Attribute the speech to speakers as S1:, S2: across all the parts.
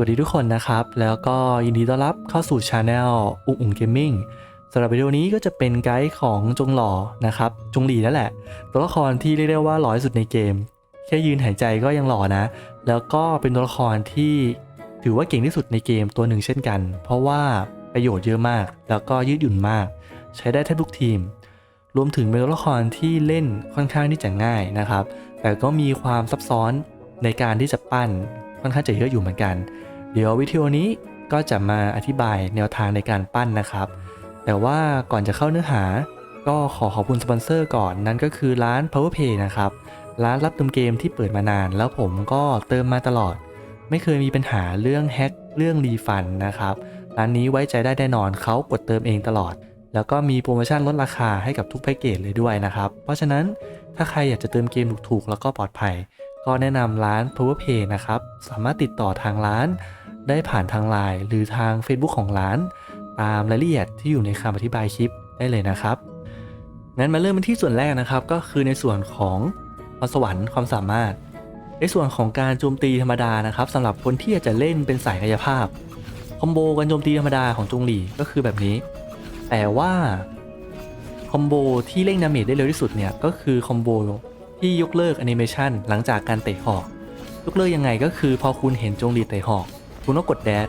S1: วัสดีทุกคนนะครับ แล้วก็ยินดีต้อนรับเข้าสู่ช anel อุ้งอุ่งเกมมิ่งสำหรับวิดีโอนี้ก็จะเป็นไกด์ของจงหล่อนะครับ จงหลีนั่นแหละ ตัวละครที่เรียกได้ว่าหล่อที่สุดในเกม แค่ยืนหายใจก็ยังหล่อนะ แล้วก็เป็นตัวละครที่ถือว่าเก่งที่สุดในเกมตัวหนึ่งเช่นกัน เพราะว่าประโยชน์เยอะมาก แล้วก็ยืดหยุ่นมาก ใช้ได้แทบทุกทีม รวมถึงเป็นตัวละครที่เล่นค่อนข้างที่จะง่ายนะครับ แต่ก็มีความซับซ้อนในการที่จะปั้นค่อนข้างจะเยอะอยู่เหมือนกัน เดี๋ยววิดีโอนี้ก็จะมาอธิบายแนวทางในการปั้นนะครับ แต่ว่าก่อนจะเข้าเนื้อหา ก็ขอขอบคุณสปอนเซอร์ก่อนนั่นก็คือร้าน PowerPay นะครับ ร้านรับเติมเกมที่เปิดมานาน แล้วผมก็เติมมาตลอด ไม่เคยมีปัญหาเรื่องแฮ็กเรื่องรีฟันนะครับ ร้านนี้ไว้ใจได้แน่นอนเขากดเติมเองตลอด แล้วก็มีโปรโมชั่นลดราคาให้กับทุกแพ็กเกจเลยด้วยนะครับ เพราะฉะนั้นถ้าใครอยากจะเติมเกมถูกๆแล้วก็ปลอดภัย ก็แนะนำร้าน PowerPay นะครับ สามารถติดต่อทางร้าน ได้ผ่านทางไลน์หรือทาง Facebook ของร้าน ตามรายละเอียดที่อยู่ในคำอธิบายคลิปได้เลยนะครับงั้นมาเริ่มกันที่ส่วนแรกนะครับ ก็คือในส่วนของพรสวรรค์ความสามารถ ในส่วนของการโจมตีธรรมดานะครับสำหรับคนที่อยากจะเล่นเป็นสายกายภาพคอมโบการโจมตีธรรมดาของจงหลีก็คือแบบนี้ แต่ว่าคอมโบที่เร่งดาเมจได้เร็วที่สุดเนี่ยก็คือคอมโบที่ยกเลิกแอนิเมชันหลังจากการเตะหอก ยกเลิกยังไงก็คือพอคุณเห็นจงหลีเตะหอก คุณก็กดแดด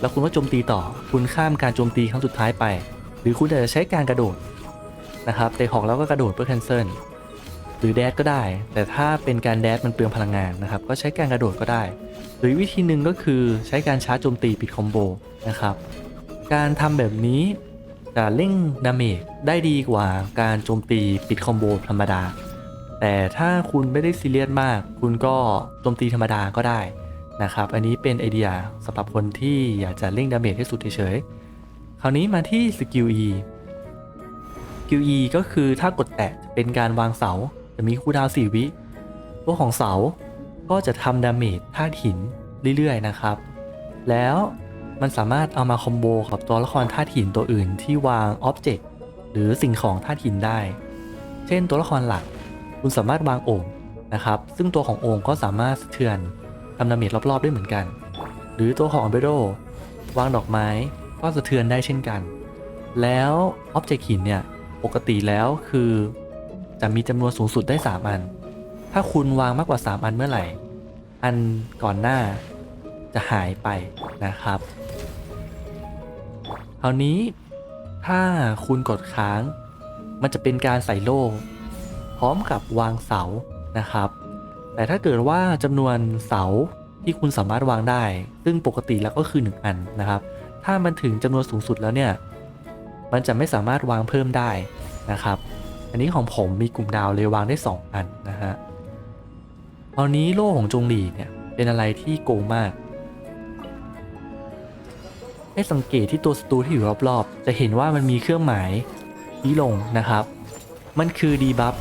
S1: แล้วคุณก็โจมตีต่อ คุณข้ามการโจมตีครั้งสุดท้ายไป หรือคุณอาจจะใช้การกระโดดนะครับเตะหอกแล้วก็กระโดดเพื่อแคนเซิลหรือแดดก็ได้ แต่ถ้าเป็นการแดดมันเปลืองพลังงานนะครับ ก็ใช้การกระโดดก็ได้ หรือวิธีหนึ่งก็คือใช้การชาร์จโจมตีปิดคอมโบนะครับ การทำแบบนี้จะเร่งดาเมจได้ดีกว่าการโจมตีปิดคอมโบธรรมดา แต่ถ้าคุณไม่ได้ซีเรียสมาก คุณก็โจมตีธรรมดาก็ได้ นะครับ อันนี้เป็นไอเดียสำหรับคนที่อยากจะเร่งดาเมจให้สุดเฉยๆ คราวนี้มาที่สกิล E สกิล E ก็คือถ้ากดแตะจะเป็นการวางเสา จะมีคูดาวน์4วิ ตัวของเสาก็จะทำดาเมจธาตุหินเรื่อยๆนะครับ แล้วมันสามารถเอามาคอมโบกับตัวละครธาตุหินตัวอื่นที่วางอ็อบเจกต์หรือสิ่งของธาตุหินได้ เช่นตัวละครหลัก คุณสามารถวางโอ่งนะครับ ซึ่งตัวของโอ่งก็สามารถสะเทือน ทำดาเมจรอบๆได้เหมือนกัน หรือตัวของเบโดวางดอกไม้ก็สะเทือนได้เช่นกัน แล้วอ็อบเจกต์หินเนี่ยปกติแล้วคือจะมีจำนวนสูงสุดได้ 3 อัน ถ้าคุณวางมากกว่า 3 อันเมื่อไหร่ อันก่อนหน้าจะหายไปนะครับ คราวนี้ถ้าคุณกดค้าง มันจะเป็นการใส่โล่พร้อมกับวางเสานะครับ แต่ถ้าเกิดว่าจำนวนเสาที่คุณสามารถวางได้ ซึ่งปกติแล้วก็คือ 1 อันนะครับ ถ้ามันถึงจำนวนสูงสุดแล้วเนี่ย มันจะไม่สามารถวางเพิ่มได้นะครับ อันนี้ของผมมีกลุ่มดาวเลยวางได้ 2 อันนะฮะคราวนี้โล่ของจงหลีเนี่ยเป็นอะไรที่โกงมาก ให้สังเกตที่ตัวศัตรูที่อยู่รอบๆ จะเห็นว่ามันมีเครื่องหมายชี้ลงนะครับ มันคือดีบัฟ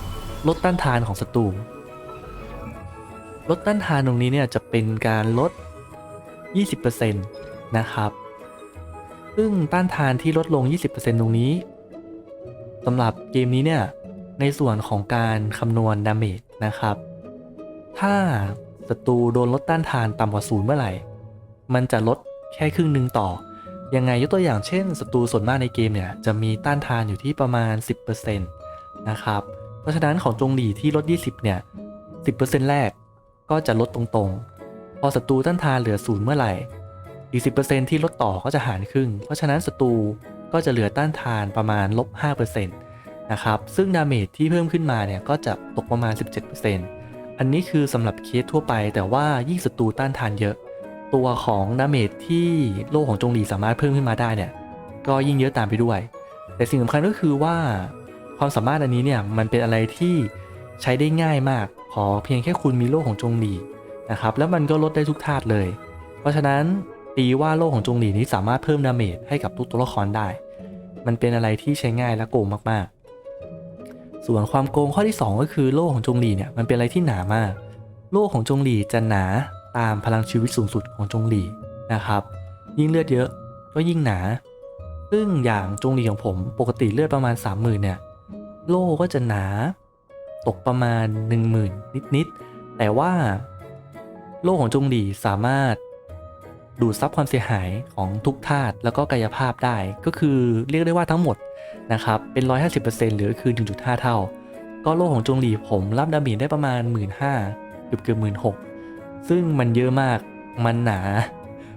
S1: ลดต้านทานของศัตรู ลดต้านทานตรงนี้เนี่ยจะเป็นการลด 20%นะครับ ซึ่งต้านทานที่ลดลง 20%ตรงนี้สำหรับเกมนี้เนี่ยในส่วนของการคำนวณดาเมจนะครับ ถ้าศัตรูโดนลดต้านทานต่ำกว่าศูนย์เมื่อไหร่ มันจะลดแค่ครึ่งหนึ่งต่อ ยังไงยกตัวอย่างเช่นศัตรูส่วนมากในเกมเนี่ยจะมีต้านทานอยู่ที่ประมาณ 10%นะครับ เพราะฉะนั้นของจงหลีที่ลด 20 เนี่ย 10%แรก ก็จะลดตรงๆ พอศัตรูต้านทานเหลือศูนย์เมื่อไหร่อีก10%ที่ลดต่อก็จะหารครึ่ง เพราะฉะนั้นศัตรูก็จะเหลือต้านทานประมาณลบ5%นะครับ ซึ่งดาเมจที่เพิ่มขึ้นมาเนี่ยก็จะตกประมาณ 17%อันนี้คือสำหรับเคสทั่วไป แต่ว่ายิ่งศัตรูต้านทานเยอะ ตัวของดาเมจที่โล่ของจงหลีสามารถเพิ่มขึ้นมาได้เนี่ยก็ยิ่งเยอะตามไปด้วย แต่สิ่งสำคัญก็คือว่าความสามารถอันนี้เนี่ยมันเป็นอะไรที่ ใช้ได้ง่ายมาก ขอเพียงแค่คุณมีโล่ของจงหลีนะครับ แล้วมันก็ลดได้ทุกธาตุเลย เพราะฉะนั้นตีว่าโล่ของจงหลีนี้สามารถเพิ่มดาเมจให้กับทุกตัวละครได้ มันเป็นอะไรที่ใช้ง่ายและโกงมากๆ ส่วนความโกงข้อที่ 2 ก็คือโล่ของจงหลีเนี่ยมันเป็นอะไรที่หนามาก โล่ของจงหลีจะหนาตามพลังชีวิตสูงสุดของจงหลีนะครับ ยิ่งเลือดเยอะก็ยิ่งหนา ซึ่งอย่างจงหลีของผมปกติเลือดประมาณ 30,000เนี่ย โล่ก็จะหนา ตกประมาณ 10,000 นิดๆ แต่ว่าโล่ของจงหลีสามารถดูดซับความเสียหายของทุกธาตุแล้วก็กายภาพได้ก็คือเรียกได้ว่าทั้งหมดนะครับเป็น 150%หรือคือ 1.5 เท่า ก็โล่ของจงหลีผมรับดาเมจได้ประมาณ 15,000เกือบเกือบหมื่นหกซึ่งมันเยอะมากมันหนา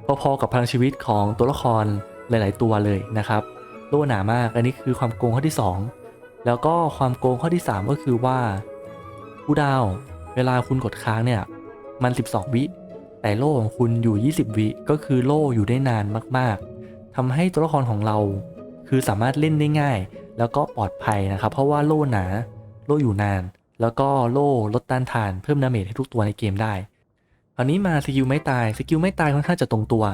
S1: พอๆกับพลังชีวิตของตัวละครหลาย ๆ ตัวเลยนะครับ โลหนามากอันนี้คือความโกงข้อที่ 2 แล้วก็ความโกงข้อที่ 3 ก็คือว่าผู้ดาว เวลาคุณกดค้างเนี่ย มัน 12 วิ แต่โล่ของคุณอยู่ 20 วิ ก็คือโล่อยู่ได้นานมากๆทำให้ตัวละครของเรา คือสามารถเล่นได้ง่าย แล้วก็ปลอดภัยนะครับ เพราะว่าโล่หนา โล่อยู่นาน แล้วก็โล่ลดต้านทานเพิ่มดาเมจให้ทุกตัวในเกมได้ คราวนี้มาสกิลไม่ตาย สกิลไม่ตายค่อนข้างจะตรงตัว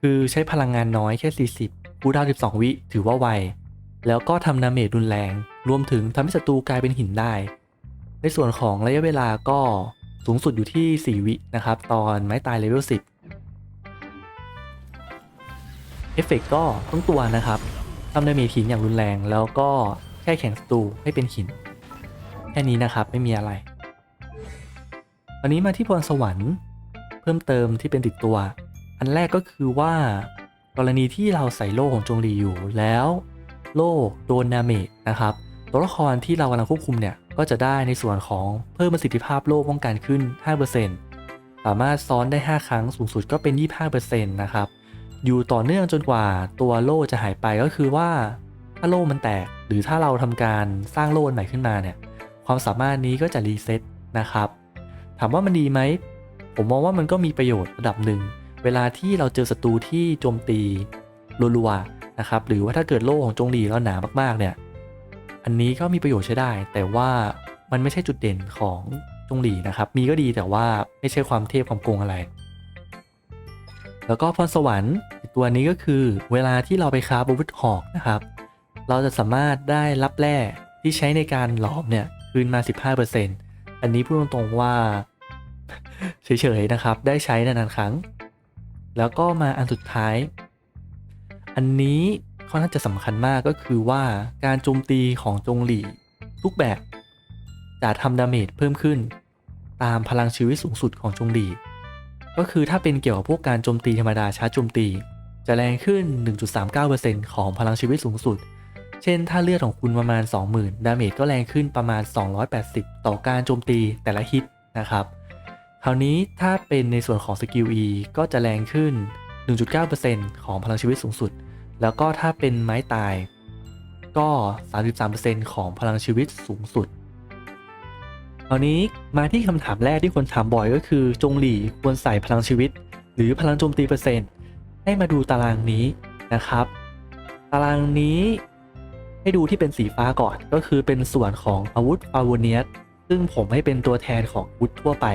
S1: คือใช้พลังงานน้อยแค่ 40คูดาว 12 วิ ถือว่าไว แล้วก็ทำดาเมจรุนแรง รวมถึงทำให้ศัตรูกลายเป็นหินได้ ในส่วนของระยะเวลาก็สูงสุดอยู่ที่ 4 วินะครับ ตอนไม้ตายเลเวล 10 เอฟเฟกก็ทั้งตัวนะครับทำดาเมจหินอย่างรุนแรง แล้วก็แค่แข็งศัตรูให้เป็นหิน แค่นี้นะครับไม่มีอะไรอันนี้มาที่พรสวรรค์เพิ่มเติมที่เป็นติดตัว อันแรกก็คือว่ากรณีที่เราใส่โล่ของจงหลีอยู่แล้ว โล่โดนาเมจนะครับ ตัวละครที่เรากำลังควบคุมเนี่ย ก็จะได้ในส่วนของเพิ่มประสิทธิภาพโล่ป้องกันขึ้น 5%สามารถซ้อนได้ 5 ครั้งสูงสุดก็เป็น 25%นะครับ อยู่ต่อเนื่องจนกว่าตัวโล่จะหายไปก็คือว่าถ้าโล่มันแตก หรือถ้าเราทำการสร้างโล่ใหม่ขึ้นมาเนี่ย ความสามารถนี้ก็จะรีเซ็ตนะครับ ถามว่ามันดีไหม ผมมองว่ามันก็มีประโยชน์ระดับหนึ่ง เวลาที่เราเจอศัตรูที่โจมตีรัวๆ นะครับ หรือว่าถ้าเกิดโล่ของจงหลีแล้วหนามากๆ เนี่ย อันนี้ก็มีประโยชน์ใช้ได้ แต่ว่ามันไม่ใช่จุดเด่นของจงหลีนะครับ มีก็ดีแต่ว่าไม่ใช่ความเทพความโกงอะไร แล้วก็พรสวรรค์ตัวนี้ก็คือเวลาที่เราไปคราบวุธหอกนะครับ เราจะสามารถได้รับแร่ที่ใช้ในการหลอมเนี่ยคืนมา 15%อันนี้พูดตรงๆว่าเฉยๆนะครับ ได้ใช้นานๆครั้ง แล้วก็มาอันสุดท้าย อันนี้ค่อนข้างจะสำคัญมากก็คือว่าการโจมตีของจงหลี่ทุกแบบ จะทำดาเมจเพิ่มขึ้น ตามพลังชีวิตสูงสุดของจงหลี่ ก็คือถ้าเป็นเกี่ยวกับพวกการโจมตีธรรมดาช้าโจมตี จะแรงขึ้น 1.39%ของพลังชีวิตสูงสุด เช่น ถ้าเลือดของคุณประมาณ 20,000 ดาเมจก็แรงขึ้นประมาณ 280 ต่อการโจมตีแต่ละฮิตนะครับ คราวนี้ถ้าเป็นในส่วนของสกิล E ก็จะแรงขึ้น 1.9%ของพลังชีวิตสูงสุด แล้วก็ถ้าเป็นไม้ตาย ก็ 33%ของพลังชีวิตสูงสุดคราวนี้มาที่คำถามแรกที่คนถามบ่อยก็คือ จงหลี่ควรใส่พลังชีวิต หรือพลังโจมตีเปอร์เซ็นต์ ให้มาดูตารางนี้นะครับ ตารางนี้ให้ดูที่เป็นสีฟ้าก่อนก็คือเป็นส่วนของอาวุธฟาวเนียสซึ่งผมให้เป็นตัวแทนของอาวุธทั่วไป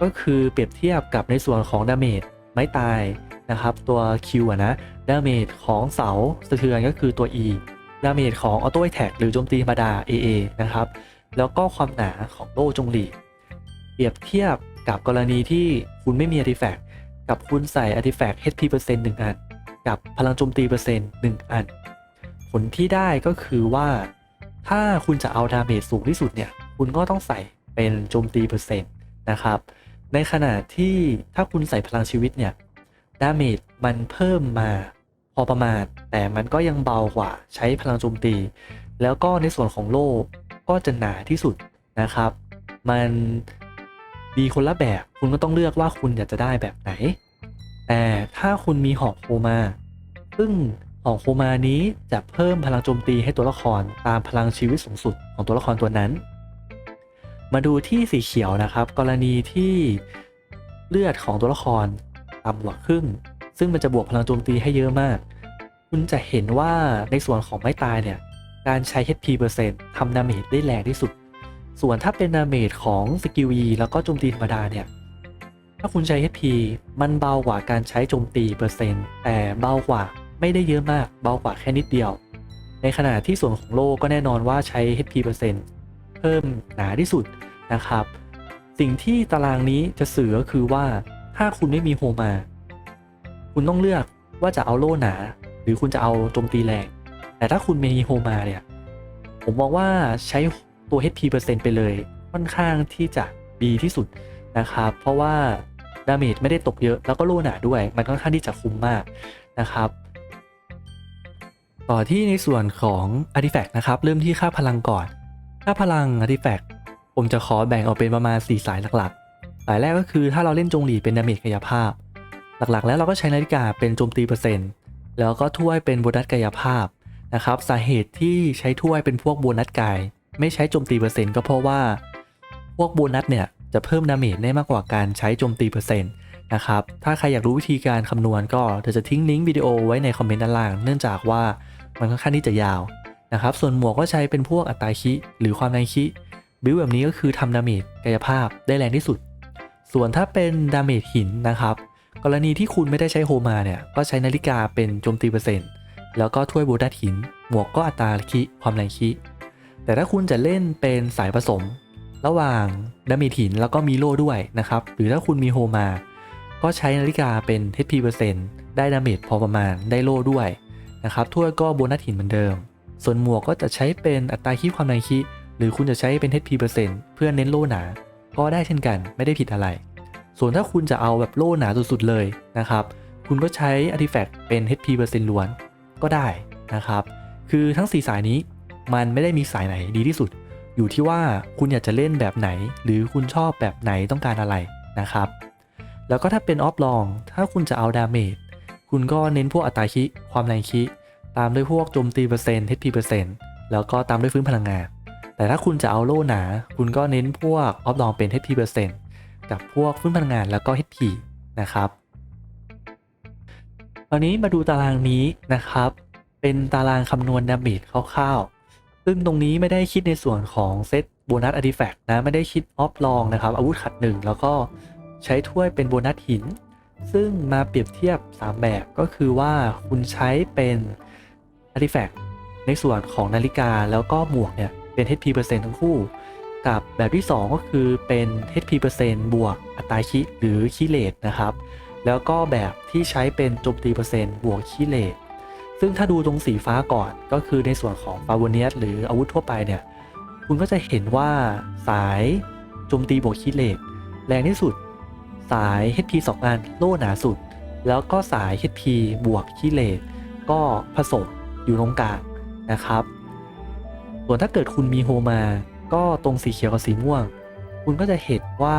S1: ก็คือเปรียบเทียบกับในส่วนของดาเมจไม้ตาย นะครับตัว Q อะนะดาเมจของเสาสะเทือนก็คือตัว E ดาเมจของออโต้แท็กหรือโจมตีธรรมดา AA นะครับแล้วก็ความหนาของโล่จงหลีเปรียบเทียบกับกรณีที่คุณไม่มีอาร์ติแฟกต์กับคุณใส่อาร์ติแฟกต์ HP เปอร์เซ็นต์หนึ่งอัน กับพลังโจมตีเปอร์เซ็นต์หนึ่งอัน ผลที่ได้ก็คือว่า ถ้าคุณจะเอาดาเมจสูงที่สุดเนี่ย คุณก็ต้องใส่เป็นโจมตีเปอร์เซ็นต์นะครับ ในขณะที่ถ้าคุณใส่พลังชีวิตเนี่ย ดาเมจมันเพิ่มมาพอประมาณ แต่มันก็ยังเบากว่าใช้พลังโจมตี แล้วก็ในส่วนของโล่ก็จะหนาที่สุดนะครับ มันดีคนละแบบ คุณก็ต้องเลือกว่าคุณอยากจะได้แบบไหน แต่ถ้าคุณมีหอกโคมา ซึ่งหอกโคมานี้จะเพิ่มพลังโจมตีให้ตัวละครตามพลังชีวิตสูงสุดของตัวละครตัวนั้น มาดูที่สีเขียวนะครับ กรณีที่เลือดของตัวละคร ต่ำกว่าครึ่ง ซึ่งมันจะบวกพลังโจมตีให้เยอะมาก คุณจะเห็นว่าในส่วนของไม้ตายเนี่ย การใช้ HP เปอร์เซ็นต์ทำดาเมจได้แรงที่สุด ส่วนถ้าเป็นดาเมจของสกิล E แล้วก็โจมตีธรรมดาเนี่ย ถ้าคุณใช้ HP มันเบากว่าการใช้โจมตีเปอร์เซ็นต์ แต่เบากว่าไม่ได้เยอะมาก เบากว่าแค่นิดเดียว ในขณะที่ส่วนของโลก็แน่นอนว่าใช้ HP เปอร์เซ็นต์เพิ่มหนาที่สุดนะครับ สิ่งที่ตารางนี้จะสื่อก็คือว่า ถ้าคุณไม่มีโฮมา คุณต้องเลือกว่าจะเอาโล่หนา หรือคุณจะเอาโจมตีแรง แต่ถ้าคุณมีโฮมาเนี่ย ผมมองว่าใช้ตัว HP เปอร์เซ็นต์ไปเลย ค่อนข้างที่จะดีที่สุดนะครับ เพราะว่าดาเมจไม่ได้ตกเยอะแล้วก็โล่หนาด้วย มันค่อนข้างที่จะคุ้มมากนะครับ ต่อที่ในส่วนของ Artifact นะครับ เริ่มที่ค่าพลังก่อน ค่าพลัง Artifact ผมจะขอแบ่งออกเป็นประมาณ 4 สายหลักๆ สายแรกก็คือถ้าเราเล่นจงหลีเป็นดาเมจกายภาพ หลักๆ แล้วเราก็ใช้นาฬิกาเป็นโจมตีเปอร์เซ็นต์ แล้วก็ถ้วยเป็นโบนัสกายภาพนะครับ สาเหตุที่ใช้ถ้วยเป็นพวกโบนัสกาย ไม่ใช้โจมตีเปอร์เซ็นต์ก็เพราะว่า พวกโบนัสเนี่ยจะเพิ่มดาเมจได้มากกว่าการใช้โจมตีเปอร์เซ็นต์นะครับ ถ้าใครอยากรู้วิธีการคำนวณก็เดี๋ยวจะทิ้งลิงก์วิดีโอไว้ในคอมเมนต์ด้านล่าง เนื่องจากว่ามันค่อนข้างที่จะยาวนะครับ ส่วนหมวกก็ใช้เป็นพวกอัตราคิหรือความแรงคิ บิวแบบนี้ก็คือทำดาเมจกายภาพได้แรงที่สุด ส่วนถ้าเป็นดาเมจหินนะครับ กรณีที่คุณไม่ได้ใช้โฮมาเนี่ย ก็ใช้นาฬิกาเป็นโจมตีเปอร์เซ็นต์ แล้วก็ถ้วยโบนัสหิน หมวกก็อัตราคิความแรงคิแต่ถ้าคุณจะเล่นเป็นสายผสม ระหว่างดาเมจหินแล้วก็มีโล่ด้วยนะครับ หรือถ้าคุณมีโฮมา ก็ใช้นาฬิกาเป็น HP เปอร์เซ็นต์ ได้ดาเมจพอประมาณ ได้โล่ด้วยนะครับถ้วยก็โบนัสหินเหมือนเดิม ส่วนหมวกก็จะใช้เป็นอัตราคิความแรงคิหรือคุณจะใช้เป็น HP เปอร์เซ็นต์เพื่อเน้นโล่หนา ก็ได้เช่นกันไม่ได้ผิดอะไร ส่วนถ้าคุณจะเอาแบบโล่หนาสุดๆเลยนะครับ คุณก็ใช้ Artifact เป็น HP เปอร์เซ็นต์ล้วนก็ได้นะครับ คือทั้ง 4 สายนี้มันไม่ได้มีสายไหนดีที่สุด อยู่ที่ว่าคุณอยากจะเล่นแบบไหน หรือคุณชอบแบบไหนต้องการอะไรนะครับ แล้วก็ถ้าเป็นออฟลอง ถ้าคุณจะเอาดาเมจคุณก็เน้นพวกอัตราคิความแรงคิตามด้วยพวกโจมตีเปอร์เซ็นต์ HP เปอร์เซ็นต์แล้วก็ตามด้วยฟื้นพลังงาน แต่ถ้าคุณจะเอาโล่หนา คุณก็เน้นพวกออฟลองเป็น HP เปอร์เซ็นต์กับพวกฟื้นพลังงานแล้วก็ HP นะครับตอนนี้มาดูตารางนี้นะครับ เป็นตารางคำนวณดาเมจคร่าวๆ ซึ่งตรงนี้ไม่ได้คิดในส่วนของเซตโบนัสอาร์ติแฟกต์นะ ไม่ได้คิดออฟลองนะครับ อาวุธขัดหนึ่งแล้วก็ใช้ถ้วยเป็นโบนัสหิน ซึ่งมาเปรียบเทียบ 3 แบบก็คือว่าคุณใช้เป็นอาร์ติแฟกต์ในส่วนของนาฬิกาแล้วก็หมวกเนี่ย เป็น HP เปอร์เซ็นต์ทั้งคู่ กับแบบที่ 2 ก็คือเป็น HP เปอร์เซ็นต์บวกอัตราคิหรือคิเลตนะครับ แล้วก็แบบที่ใช้เป็นโจมตีเปอร์เซ็นต์บวกคิเลตซึ่งถ้าดูตรงสีฟ้าก่อนก็คือในส่วนของฟาโวเนียสหรืออาวุธทั่วไปเนี่ย คุณก็จะเห็นว่าสายโจมตีบวกคิเลตแรงที่สุด สาย HP 2 อันโล่หนาสุด แล้วก็สาย HP บวกคิเลตก็ผสมอยู่ตรงกลางนะครับ ส่วนถ้าเกิดคุณมีโฮมา ก็ตรงสีเขียวกับสีม่วง คุณก็จะเห็นว่า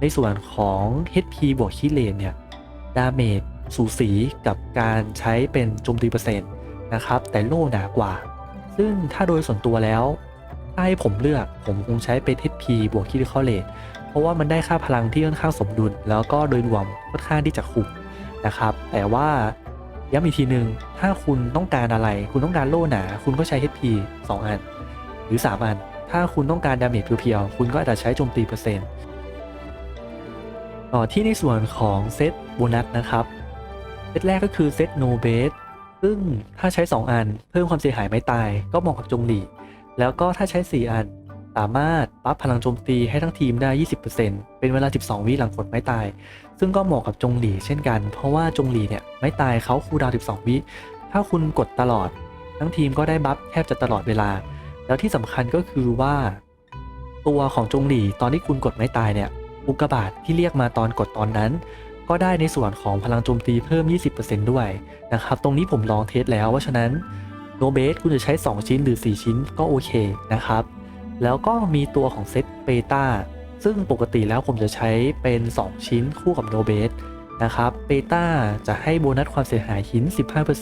S1: ในส่วนของ HP บวกคิเลนเนี่ย ดาเมจสูสีกับการใช้เป็นโจมตีเปอร์เซ็นต์นะครับ แต่โล่หนากว่า ซึ่งถ้าโดยส่วนตัวแล้ว ถ้าให้ผมเลือกผมคงใช้เป็น HP บวกคิลิคอเลตเพราะว่ามันได้ค่าพลังที่ค่อนข้างสมดุล แล้วก็โดยรวมค่อนข้างที่จะคุ้มนะครับ แต่ว่า ย้ำอีกทีหนึ่งถ้าคุณต้องการอะไร คุณต้องการโล่หนา คุณก็ใช้ HP 2 อัน หรือ 3 อัน ถ้าคุณต้องการดาเมจเพียวๆ คุณก็อาจจะใช้โจมตีเปอร์เซ็นต์ต่อที่ในส่วนของเซตโบนัสนะครับ เซตแรกก็คือเซตโนเบสซึ่งถ้าใช้ 2 อัน เพิ่มความเสียหายไม่ตาย ก็เหมาะกับจงหลีแล้วก็ถ้าใช้ 4 อัน สามารถปั๊บพลังโจมตีให้ทั้งทีมได้ 20%เป็นเวลา 12 วิหลังกดไม้ตาย ซึ่งก็เหมาะกับจงหลีเช่นกัน เพราะว่าจงหลีเนี่ยไม้ตายเขาคูดาว 12 วิ ถ้าคุณกดตลอด ทั้งทีมก็ได้บัฟแทบจะตลอดเวลา แล้วที่สำคัญก็คือว่า ตัวของจงหลีตอนที่คุณกดไม้ตายเนี่ยอุกกาบาตที่เรียกมาตอนกดตอนนั้น ก็ได้ในส่วนของพลังโจมตีเพิ่ม 20%ด้วยนะครับ ตรงนี้ผมลองเทสแล้วว่าฉะนั้นโนเบสคุณจะใช้ 2 ชิ้นหรือ 4 ชิ้นก็โอเคนะครับ แล้วก็มีตัวของเซตเบต้าซึ่งปกติแล้วผมจะใช้เป็น 2 ชิ้นคู่กับโนเบสนะครับเบต้าจะให้โบนัสความเสียหายหิน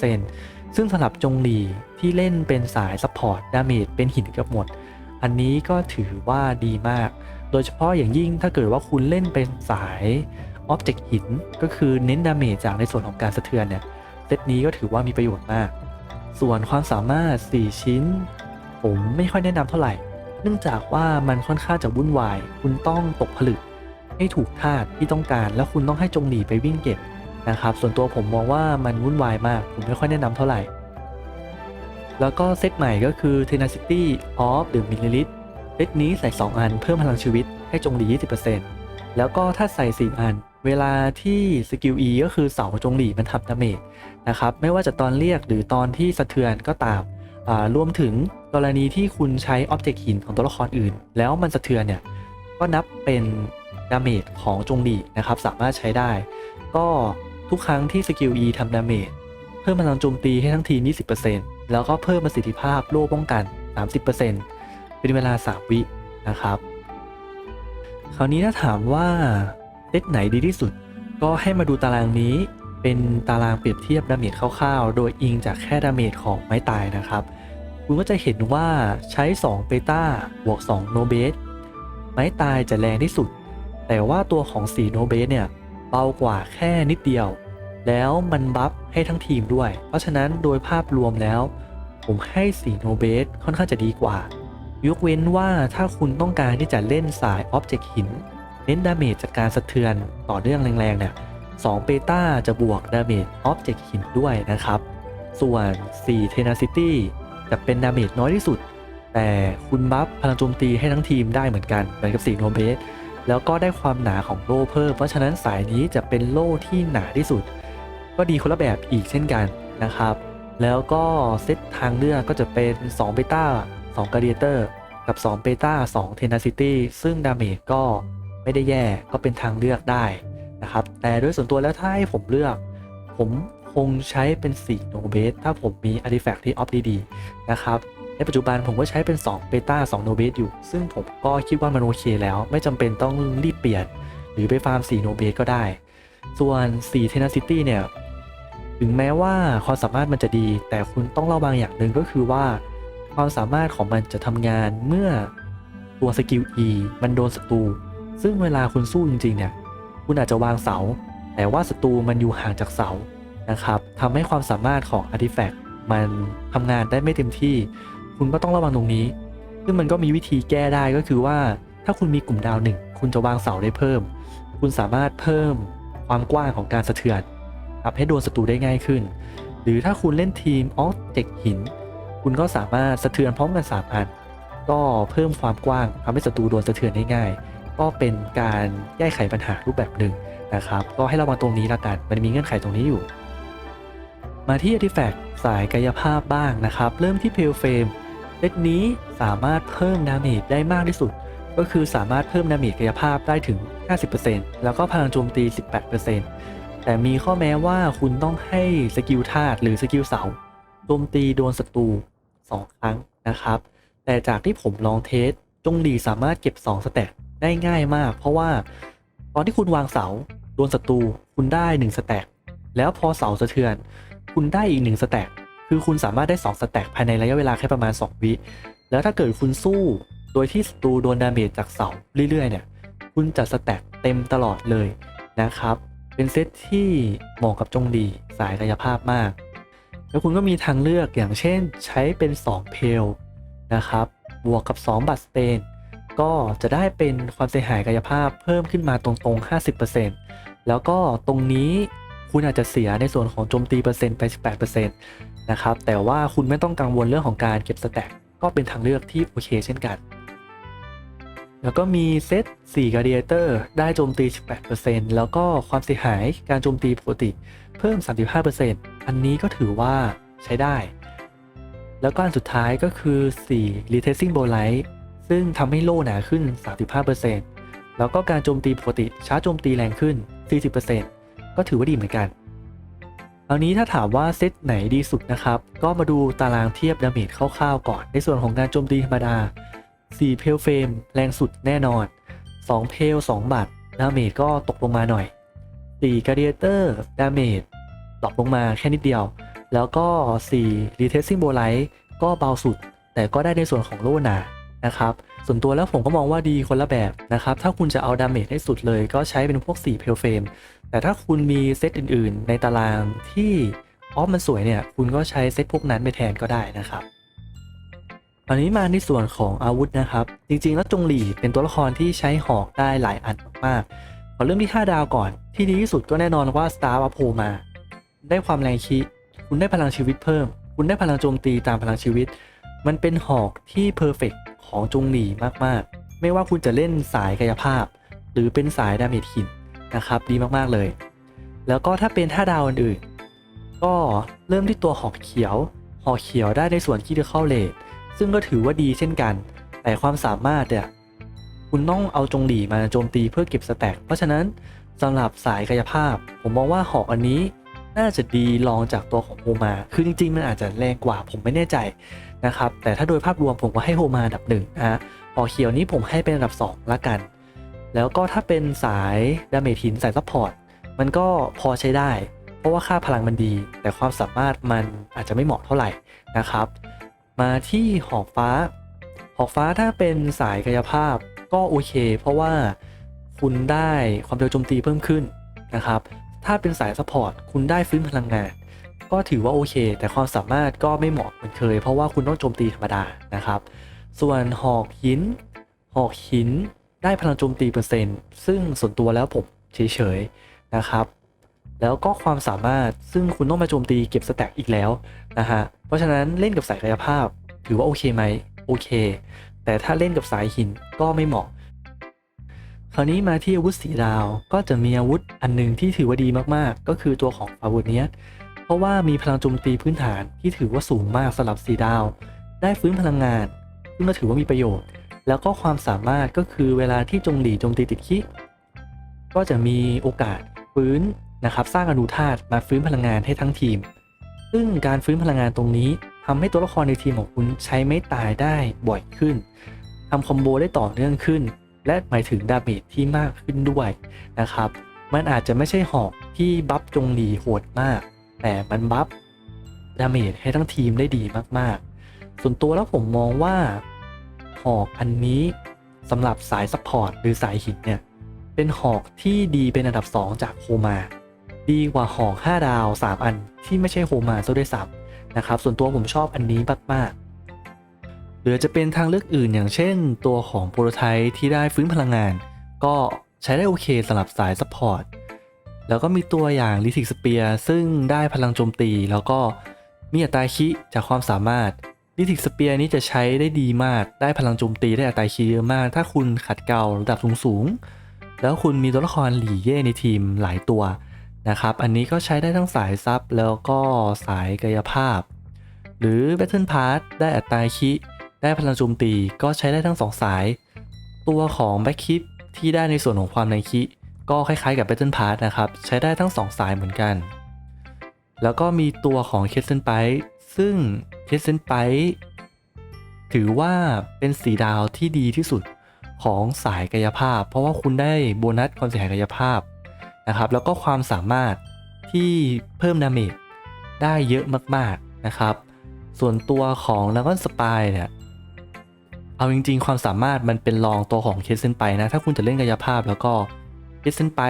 S1: 15%ซึ่งสำหรับจงหลีที่เล่นเป็นสายซัพพอร์ตดาเมจเป็นหินเกับหมด อันนี้ก็ถือว่าดีมาก โดยเฉพาะอย่างยิ่งถ้าเกิดว่าคุณเล่นเป็นสายออบเจกต์หิน ก็คือเน้นดาเมจจากในส่วนของการสะเทือนเนี่ยเซตนี้ก็ถือว่ามีประโยชน์มาก ส่วนความสามารถ 4 ชิ้น ผมไม่ค่อยแนะนำเท่าไหร่ เนื่องจากว่ามันค่อนข้างจะวุ่นวาย คุณต้องตกผลึก ให้ถูกธาตุที่ต้องการ แล้วคุณต้องให้จงหลีไปวิ่งเก็บนะครับ ส่วนตัวผมมองว่ามันวุ่นวายมาก ผมไม่ค่อยแนะนำเท่าไหร่ แล้วก็เซตใหม่ก็คือ Tenacity of the Millilith เซตนี้ใส่ 2 อันเพิ่มพลังชีวิตให้จงหลี 20%แล้วก็ถ้าใส่ 4 อัน เวลาที่สกิล E ก็คือเสาจงหลีมันทำดาเมจนะครับ ไม่ว่าจะตอนเรียกหรือตอนที่สะเทือนก็ตาม รวมถึงกรณีที่คุณใช้ออบเจกต์หินของตัวละครอื่น แล้วมันสะเทือนเนี่ยก็นับเป็นดาเมจของจงหลีนะครับสามารถใช้ได้ ก็ทุกครั้งที่สกิล E ทำดาเมจเพิ่มพลังโจมตีให้ทั้งทีม 20%แล้วก็เพิ่มประสิทธิภาพโล่ป้องกัน 30%เป็นเวลา 3 วินะครับ คราวนี้ถ้าถามว่าเซตไหนดีที่สุด ก็ให้มาดูตารางนี้ เป็นตารางเปรียบเทียบดาเมจคร่าวๆ โดยอิงจากแค่ดาเมจของไม้ตายนะครับ คุณก็จะเห็นว่าใช้ 2เบต้าบวก 2 โนเบส ไม้ตายจะแรงที่สุด แต่ว่าตัวของ 4 โนเบสเนี่ยเบากว่าแค่นิดเดียว แล้วมันบัฟให้ทั้งทีมด้วย เพราะฉะนั้นโดยภาพรวมแล้ว ผมให้ 4 โนเบสค่อนข้างจะดีกว่า ยกเว้นว่าถ้าคุณต้องการที่จะเล่นสายออบเจกต์หิน เน้นดาเมจจากการสะเทือนต่อเนื่องแรงๆเนี่ย 2เบต้าจะบวกดาเมจออบเจกต์หินด้วยนะครับ ส่วน 4 Tenacity จะเป็นดาเมจน้อยที่สุด แต่คุณบัฟพลังโจมตีให้ทั้งทีมได้เหมือนกัน เหมือนกับ4โนเบสแล้วก็ได้ความหนาของโล่เพิ่ม เพราะฉะนั้นสายนี้จะเป็นโล่ที่หนาที่สุด ก็ดีคนละแบบอีกเช่นกันนะครับ แล้วก็เซตทางเลือกก็จะเป็น2เบต้า2 g า a เตอร์กับ2เบต้า2 Tenacity ซึ่งดาเมจก็ไม่ได้แย่ก็เป็นทางเลือกได้ นะครับ แต่โดยส่วนตัวแล้วถ้าให้ผมเลือก ผมคงใช้เป็น4โนเบสถ้าผมมีอาร์ติแฟกต์ที่ออฟดีๆนะครับในปัจจุบันผมก็ใช้เป็น2เบต้า2โนเบสอยู่ ซึ่งผมก็คิดว่ามันโอเคแล้ว ไม่จำเป็นต้องรีบเปลี่ยน หรือไปฟาร์ม4โนเบสก็ได้ ส่วน4 Tenacity เนี่ยถึงแม้ว่าความสามารถมันจะดี แต่คุณต้องระวังอย่างหนึ่งก็คือว่า ความสามารถของมันจะทำงานเมื่อตัวสกิล E มันโดนศัตรูซึ่งเวลาคุณสู้จริงๆเนี่ย คุณอาจจะวางเสา แต่ว่าศัตรูมันอยู่ห่างจากเสานะครับทำให้ความสามารถของ Artifact มันทำงานได้ไม่เต็มที่ คุณก็ต้องระวังตรงนี้ ซึ่งมันก็มีวิธีแก้ได้ก็คือว่า ถ้าคุณมีกลุ่มดาวหนึ่งคุณจะวางเสาได้เพิ่ม คุณสามารถเพิ่มความกว้างของการสะเทือนทำให้โดนศัตรูได้ง่ายขึ้น หรือถ้าคุณเล่นทีมออฟเจกหิน คุณก็สามารถสะเทือนพร้อมกัน3อันก็เพิ่มความกว้างทำให้ศัตรูโดนสะเทือนได้ง่าย ก็เป็นการแก้ไขปัญหารูปแบบหนึ่งนะครับ ก็ให้ระวังตรงนี้ละกันมันมีเงื่อนไขตรงนี้อยู่ มาที่ Artifact สายกายภาพบ้างนะครับ เริ่มที่เพลเฟมเซตนี้สามารถเพิ่มดาเมจได้มากที่สุด ก็คือสามารถเพิ่มดาเมจกายภาพได้ถึง 50%แล้วก็พลังโจมตี 18%แต่มีข้อแม้ว่าคุณต้องให้สกิลธาตุหรือสกิลเสาโจมตีโดนศัตรู 2 ครั้งนะครับ แต่จากที่ผมลองเทสจงหลีสามารถเก็บ 2 สแต็ก ได้ง่ายมาก เพราะว่าตอนที่คุณวางเสาโดนศัตรูคุณได้1สแต็กแล้วพอเสาสะเทือน คุณได้อีก1สแต็กคือคุณสามารถได้2สแต็กภายในระยะเวลาแค่ประมาณ 2 วิแล้วถ้าเกิดคุณสู้โดยที่ศัตรูโดนดาเมจจากเสาเรื่อยๆเนี่ย คุณจะสแต็กเต็มตลอดเลยนะครับ เป็นเซตที่เหมาะกับจงดีสายกายภาพมาก แล้วคุณก็มีทางเลือกอย่างเช่นใช้เป็น 2 เพลนะครับ บวกกับ 2 บัตรสเตน ก็จะได้เป็นความเสียหายกายภาพเพิ่มขึ้นมาตรงๆ 50%แล้วก็ตรงนี้คุณอาจจะเสียในส่วนของโจมตีเปอร์เซ็นต์ไป 18%นะครับ แต่ว่าคุณไม่ต้องกังวลเรื่องของการเก็บสแต็กก็เป็นทางเลือกที่โอเคเช่นกัน แล้วก็มีเซต4 Gladiator ได้โจมตี 18%แล้วก็ความเสียหายการโจมตีปกติเพิ่ม 35%อันนี้ก็ถือว่าใช้ได้ แล้วก็อันสุดท้ายก็คือ 4 Retesting Bolite ซึ่งทำให้โล่หนาขึ้น 35%แล้วก็การโจมตีปกติช้าโจมตีแรงขึ้น 40%ก็ถือว่าดีเหมือนกันครานี้ถ้าถามว่าเซตไหนดีสุดนะครับ ก็มาดูตารางเทียบดาเมจคร่าวๆก่อน ในส่วนของการโจมตีธรรมดา 4 เพลเฟมแรงสุดแน่นอน 2 เพล 2 บัตดาเมจก็ตกลงมาหน่อย4 g l a d i a t o r ดาเมจตกลงมาแค่นิดเดียว แล้วก็4 Retesting Bolite ก็เบาสุด แต่ก็ได้ในส่วนของโล่นา นะครับส่วนตัวแล้วผมก็มองว่าดีคนละแบบนะครับ ถ้าคุณจะเอาดาเมจให้สุดเลยก็ใช้เป็นพวก 4 เพลเฟมแต่ถ้าคุณมีเซตอื่นๆ ในตารางที่ออฟมันสวยเนี่ย คุณก็ใช้เซตพวกนั้นไปแทนก็ได้นะครับอันนี้มาในส่วนของอาวุธนะครับ จริงๆ แล้วจงหลี่เป็นตัวละครที่ใช้หอกได้หลายอันมากๆขอเริ่มที่ 5 ดาวก่อน ที่ดีที่สุดก็แน่นอนว่า Star วัพโพมา ได้ความแรงคิคุณได้พลังชีวิตเพิ่ม คุณได้พลังโจมตีตามพลังชีวิต มันเป็นหอกที่เพอร์เฟก ของจงหลีมากๆ ไม่ว่าคุณจะเล่นสายกายภาพ หรือเป็นสายดาเมจหินนะครับดีมากๆเลย แล้วก็ถ้าเป็นท่าดาวอื่นๆก็เริ่มที่ตัวหอกเขียว หอกเขียวได้ในส่วนที่เดเข้าเลทซึ่งก็ถือว่าดีเช่นกัน แต่ความสามารถเนี่ยคุณต้องเอาจงหลีมาโจมตีเพื่อเก็บสแต็กเพราะฉะนั้นสำหรับสายกายภาพ ผมมองว่าหอกอันนี้ น่าจะดีรองจากตัวของโฮมา คือจริงๆ มันอาจจะแรงกว่าผมไม่แน่ใจนะครับ แต่ถ้าโดยภาพรวมผมก็ให้โฮมาอันดับหนึ่งนะฮะหอเขียวนี้ผมให้เป็นอันดับสองละกัน แล้วก็ถ้าเป็นสายดาเมจหินสายซัพพอร์ตมันก็พอใช้ได้ เพราะว่าค่าพลังมันดี แต่ความสามารถมันอาจจะไม่เหมาะเท่าไหร่นะครับ มาที่หอกฟ้า หอกฟ้าถ้าเป็นสายกายภาพก็โอเค เพราะว่าคุณได้ความเร็วโจมตีเพิ่มขึ้นนะครับ ถ้าเป็นสายซัพพอร์ตคุณได้ฟื้นพลังงาน ก็ถือว่าโอเค แต่ความสามารถก็ไม่เหมาะเหมือนเคย เพราะว่าคุณต้องโจมตีธรรมดานะครับ ส่วนหอกหิน หอกหินได้พลังโจมตีเปอร์เซ็นต์ซึ่งส่วนตัวแล้วผมเฉยๆนะครับ แล้วก็ความสามารถซึ่งคุณต้องมาโจมตีเก็บสแต็กอีกแล้วนะฮะเพราะฉะนั้นเล่นกับสายกายภาพถือว่าโอเคไหมโอเค แต่ถ้าเล่นกับสายหินก็ไม่เหมาะ ราวนี้มาที่อาวุธสีดาวก็จะมีอาวุธอันหนึ่งที่ถือว่าดีมากๆ ก็คือตัวของฟาวูเนียสเพราะว่ามีพลังโจมตีพื้นฐานที่ถือว่าสูงมากสำหรับสีดาว ได้ฟื้นพลังงานซึ่งก็ถือว่ามีประโยชน์ แล้วก็ความสามารถก็คือเวลาที่จงหลีโจมตีติดคิก็จะมีโอกาสฟื้นนะครับสร้างอนุธาตุมาฟื้นพลังงานให้ทั้งทีม ซึ่งการฟื้นพลังงานตรงนี้ทำให้ตัวละครในทีมของคุณใช้ไม่ตายได้บ่อยขึ้นทำคอมโบได้ต่อเนื่องขึ้น และหมายถึงดาเมจที่มากขึ้นด้วยนะครับ มันอาจจะไม่ใช่หอกที่บัฟจงหลีโหดมาก แต่มันบัฟดาเมจให้ทั้งทีมได้ดีมากๆ ส่วนตัวแล้วผมมองว่าหอกอันนี้สำหรับสายซัพพอร์ตหรือสายหินเนี่ยเป็นหอกที่ดีเป็นอันดับ 2 จากโฮมาดีกว่าหอก 5 ดาว 3 อันที่ไม่ใช่โฮมาซะด้วยซ้ำนะครับ ส่วนตัวผมชอบอันนี้มากๆ หรือจะเป็นทางเลือกอื่นอย่างเช่น ตัวของโปรโตไทป์ที่ได้ฟื้นพลังงาน ก็ใช้ได้โอเคสำหรับสายซัพพอร์ตแล้วก็มีตัวอย่างลิทิกสเปียซึ่งได้พลังโจมตี แล้วก็มีอัตราคิจากความสามารถลิทิกสเปียนี้จะใช้ได้ดีมาก ได้พลังโจมตีได้อัตราคีเยอะมาก ถ้าคุณขัดเกลาระดับสูงๆแล้วคุณมีตัวละครหลีเย่ในทีมหลายตัวนะครับ อันนี้ก็ใช้ได้ทั้งสายซับแล้วก็สายกายภาพ หรือ Battle Pass ได้อัตราคิ ได้พลังโจมตีก็ใช้ได้ทั้งสองสาย ตัวของแบ็คคิดที่ได้ในส่วนของความในคิ ก็คล้ายๆกับ Battle Pass นะครับ ใช้ได้ทั้งสองสายเหมือนกัน แล้วก็มีตัวของเคสเซนไปซึ่งเคสเซนไปถือว่าเป็นสีดาวที่ดีที่สุดของสายกายภาพ เพราะว่าคุณได้โบนัสความเสียหายกายภาพนะครับ แล้วก็ความสามารถที่เพิ่มดาเมจได้เยอะมากๆนะครับ ส่วนตัวของนักอนสปายเนี่ย เอาจริง ๆ ความสามารถมันเป็นรองตัวของเคสเซนไปนะ ถ้าคุณจะเล่นกายภาพแล้วก็เคสเซนไป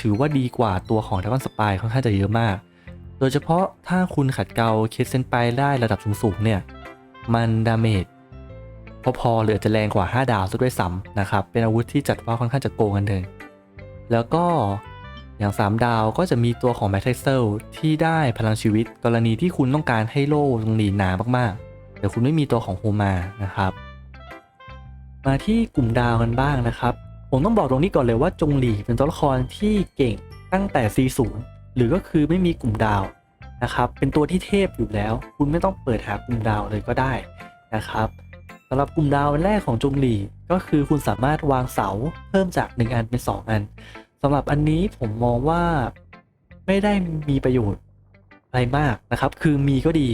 S1: ถือว่าดีกว่าตัวของดักอนสปายค่อนข้างจะเยอะมาก โดยเฉพาะถ้าคุณขัดเกลาเคสเซนไปได้ระดับสูงๆเนี่ย มันดาเมจพอๆหรืออาจจะแรงกว่า 5 ดาวซะด้วยซ้ำนะครับ เป็นอาวุธที่จัดว่าค่อนข้างจะโกงกันเลยแล้วก็อย่าง 3 ดาวก็จะมีตัวของแมทเทเซลที่ได้พลังชีวิต กรณีที่คุณต้องการให้โล่ตรงนี้หนามากๆ แต่คุณไม่มีตัวของโฮมานะครับ มาที่กลุ่มดาวกันบ้างนะครับ ผมต้องบอกตรงนี้ก่อนเลยว่าจงหลีเป็นตัวละครที่เก่งตั้งแต่ C0 หรือก็คือไม่มีกลุ่มดาวนะครับ เป็นตัวที่เทพอยู่แล้ว คุณไม่ต้องเปิดหากลุ่มดาวเลยก็ได้นะครับสำหรับกลุ่มดาวแรกของจงหลีก็คือคุณสามารถวางเสาเพิ่มจาก 1 อันเป็น 2 อันสำหรับอันนี้ผมมองว่าไม่ได้มีประโยชน์อะไรมากนะครับ คือมีก็ดี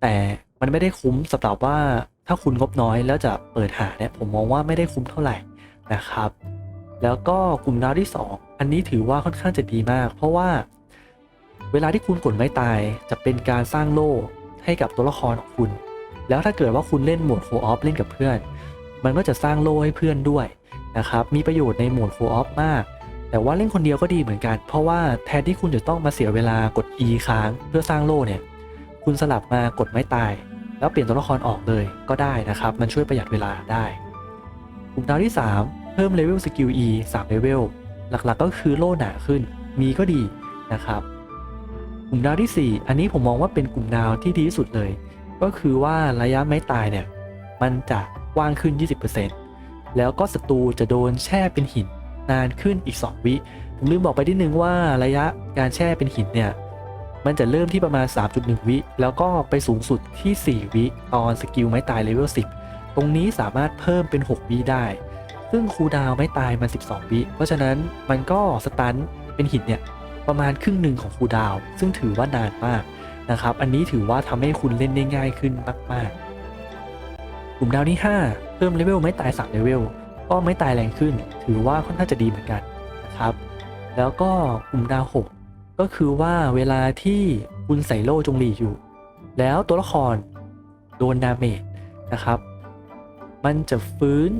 S1: แต่ มันไม่ได้คุ้มสำหรับว่าถ้าคุณงบน้อยแล้วจะเปิดหาเนี่ยผมมองว่าไม่ได้คุ้มเท่าไหร่นะครับ แล้วก็กลุ่มดาวที่ 2 อันนี้ถือว่าค่อนข้างจะดีมาก เพราะว่าเวลาที่คุณกดไม่ตายจะเป็นการสร้างโล่ให้กับตัวละครของคุณ แล้วถ้าเกิดว่าคุณเล่นโหมดโคออฟเล่นกับเพื่อน มันก็จะสร้างโล่ให้เพื่อนด้วยนะครับ มีประโยชน์ในโหมดโคออฟมาก แต่ว่าเล่นคนเดียวก็ดีเหมือนกัน เพราะว่าแทนที่คุณจะต้องมาเสียเวลากด E ค้างเพื่อสร้างโล่เนี่ย คุณสลับมากดไม้ตาย แล้วเปลี่ยนตัวละครออกเลยก็ได้นะครับ มันช่วยประหยัดเวลาได้ กลุ่มดาวที่ 3 เพิ่มเลเวลสกิล E 3เลเวลหลักๆก็คือโล่หนาขึ้น มีก็ดีนะครับ กลุ่มดาวที่ 4 อันนี้ผมมองว่าเป็นกลุ่มดาวที่ดีที่สุดเลย ก็คือว่าระยะไม้ตายเนี่ย มันจะกว้างขึ้น 20%แล้วก็ศัตรูจะโดนแช่เป็นหินนานขึ้นอีก 2 วิผมลืมบอกไปนิดนึงว่าระยะการแช่เป็นหินเนี่ย มันจะเริ่มที่ประมาณ 3.1 วิ แล้วก็ไปสูงสุดที่ 4 วิ ตอนสกิลไม้ตายเลเวล 10 ตรงนี้สามารถเพิ่มเป็น 6 วิได้ ซึ่งคูดาวไม่ตายมัน 12 วิ เพราะฉะนั้นมันก็สตันเป็นหินเนี่ยประมาณครึ่งหนึ่งของคูดาว ซึ่งถือว่านานมากนะครับ อันนี้ถือว่าทำให้คุณเล่นได้ง่ายขึ้นมากๆ กลุ่มดาวที่ 5 เพิ่มเลเวลไม่ตาย3เลเวล ก็ไม่ตายแรงขึ้น ถือว่าค่อนข้างจะดีเหมือนกันนะครับ แล้วก็กลุ่มดาว 6 ก็คือว่าเวลาที่คุณใส่โล่จงหลีอยู่ แล้วตัวละครโดนดาเมจนะครับ มันจะฟื้น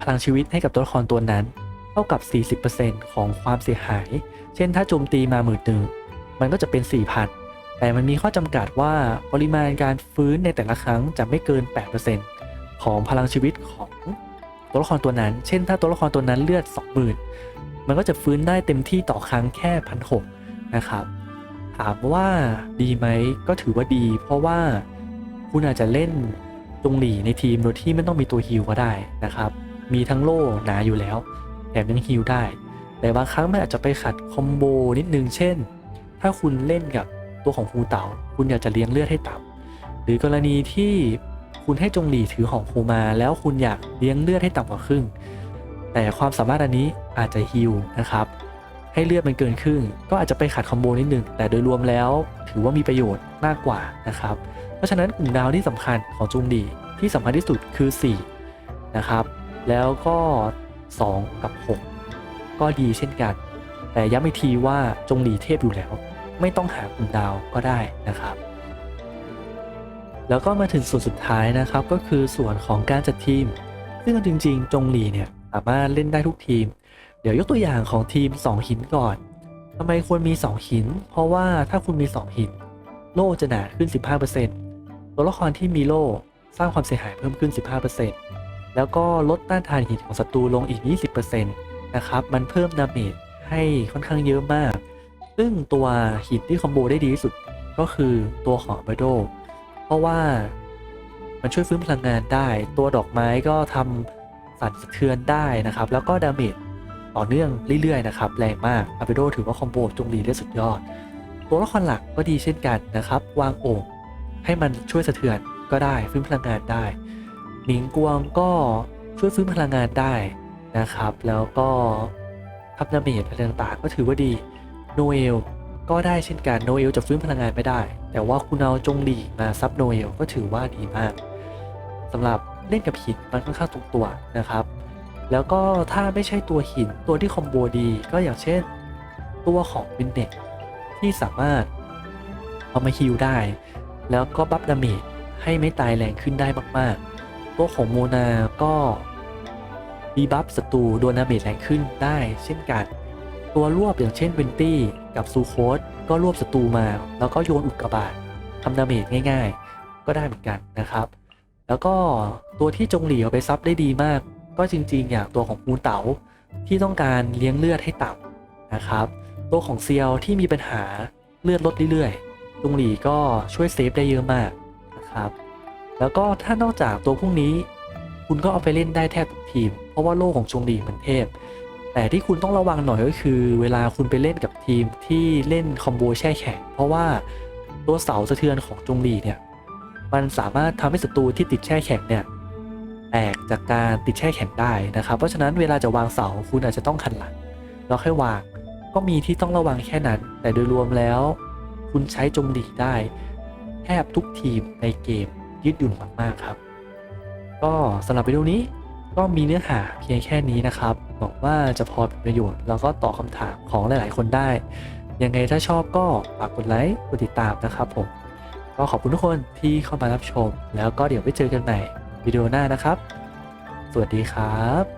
S1: พลังชีวิตให้กับตัวละครตัวนั้น เท่ากับ 40%ของความเสียหาย เช่นถ้าโจมตีมาหมื่นหนึ่งมันก็จะเป็น 4,000 แต่มันมีข้อจำกัดว่าปริมาณการฟื้นในแต่ละครั้งจะไม่เกิน 8%ของพลังชีวิตของตัวละครตัวนั้น เช่น ถ้าตัวละครตัวนั้นเลือด 20,000 มันก็จะฟื้นได้เต็มที่ต่อครั้งแค่พันหก นะครับ ถามว่าดีไหมก็ถือว่าดี เพราะว่าคุณอาจจะเล่นจงหลีในทีมโดยที่ไม่ต้องมีตัวฮิลก็ได้นะครับ มีทั้งโล่หนาอยู่แล้วแถมยังฮิลได้ แต่บางครั้งมันอาจจะไปขัดคอมโบนิดนึงเช่น ถ้าคุณเล่นกับตัวของฟูเตาคุณอยากจะเลี้ยงเลือดให้ต่ำหรือกรณีที่คุณให้จงหลีถือของคูมาแล้วคุณอยากเลี้ยงเลือดให้ต่ำกว่าครึ่ง แต่ความสามารถอันนี้อาจจะฮิลนะครับ ให้เลือดมันเกินครึ่ง ก็อาจจะไปขัดคอมโบนิดนึง แต่โดยรวมแล้วถือว่ามีประโยชน์มากกว่านะครับ เพราะฉะนั้นกลุ่มดาวที่สำคัญของจุงดีที่สำคัญที่สุดคือ 4 นะครับ แล้วก็ 2 กับ 6 ก็ดีเช่นกัน แต่ย้ำอีกทีว่าจงหลีเทพอยู่แล้ว ไม่ต้องหากลุ่มดาวก็ได้นะครับ แล้วก็มาถึงส่วนสุดท้ายนะครับก็คือส่วนของการจัดทีม ซึ่งจริง ๆ จงหลีเนี่ยสามารถเล่นได้ทุกทีม เดี๋ยวยกตัวอย่างของทีม 2 หินก่อนทำไมควรมี 2 หิน เพราะว่าถ้าคุณมี 2 หิน โล่จะหนาขึ้น 15%ตัวละครที่มีโล่สร้างความเสียหายเพิ่มขึ้น 15%แล้วก็ลดต้านทานหินของศัตรูลงอีก 20%นะครับ มันเพิ่มดาเมจให้ค่อนข้างเยอะมาก ซึ่งตัวหินที่คอมโบได้ดีที่สุดก็คือตัวของเบโดเพราะว่ามันช่วยฟื้นพลังงานได้ ตัวดอกไม้ก็ทำสั่นสะเทือนได้นะครับ แล้วก็ดาเมจ ต่อเนื่องเรื่อยๆนะครับแรงมากอาเบโดถือว่าคอมโบจงดีได้สุดยอด ตัวละครหลักก็ดีเช่นกันนะครับ วางโอ่งให้มันช่วยสะเทือนก็ได้ฟื้นพลังงานได้หมิงกวงก็ช่วยฟื้นพลังงานได้นะครับ แล้วก็ทับดาเมจอะไรต่างๆก็ถือว่าดีโนเอลก็ได้เช่นกันโนเอลจะฟื้นพลังงานไม่ได้ แต่ว่าคุณเอาจงหลีมาซับโนเอลก็ถือว่าดีมากสำหรับเล่นกับหินมันค่อนข้างตรงตัวนะครับ แล้วก็ถ้าไม่ใช่ตัวหินตัวที่คอมโบดีก็อย่างเช่น ตัวของวินเน็ตที่สามารถเอามาฮิลได้ แล้วก็บัฟดาเมจให้ไม่ตายแรงขึ้นได้มากๆ ตัวของโมนาก็ดีบัฟศัตรูโดนดาเมจแรงขึ้นได้ เช่นกัน ตัวรวบอย่างเช่นเวนตี้กับซูโคสก็รวบศัตรูมา แล้วก็โยนอุกกาบาตทำดาเมจง่าย ๆ ก็ได้เหมือนกันนะครับ แล้วก็ตัวที่จงหลีเอาไปซับได้ดีมาก ก็จริงๆอย่างตัวของมูเต๋าที่ต้องการเลี้ยงเลือดให้ต่ำนะครับ ตัวของเซียวที่มีปัญหาเลือดลดเรื่อยๆจงหลีก็ช่วยเซฟได้เยอะมากนะครับแล้วก็ถ้านอกจากตัวพวกนี้ คุณก็เอาไปเล่นได้แทบทุกทีม เพราะว่าโล่ของจงหลีมันเทพ แต่ที่คุณต้องระวังหน่อยก็คือ เวลาคุณไปเล่นกับทีมที่เล่นคอมโบแช่แข็งเพราะว่าตัวเสาสะเทือนของจงหลีเนี่ยมันสามารถทำให้ศัตรูที่ติดแช่แข็งเนี่ย แตกจากการติดแช่แข็งได้นะครับ เพราะฉะนั้นเวลาจะวางเสาคุณอาจจะต้องขันหลังแล้วค่อยวางก็มีที่ต้องระวังแค่นั้น แต่โดยรวมแล้ว คุณใช้จงหลีได้ แทบทุกทีมในเกมยืดหยุ่นมากๆครับ ก็สำหรับวิดีโอนี้ก็มีเนื้อหาเพียงแค่นี้นะครับหวังว่าจะพอเป็นประโยชน์ แล้วก็ตอบคำถามของหลาย ๆ คนได้ ยังไงถ้าชอบก็ฝากกดไลค์กดติดตามนะครับผมก็ขอบคุณทุกคนที่เข้ามารับชม แล้วก็เดี๋ยวไปเจอกันใหม่ วิดีโอหน้านะครับ สวัสดีครับ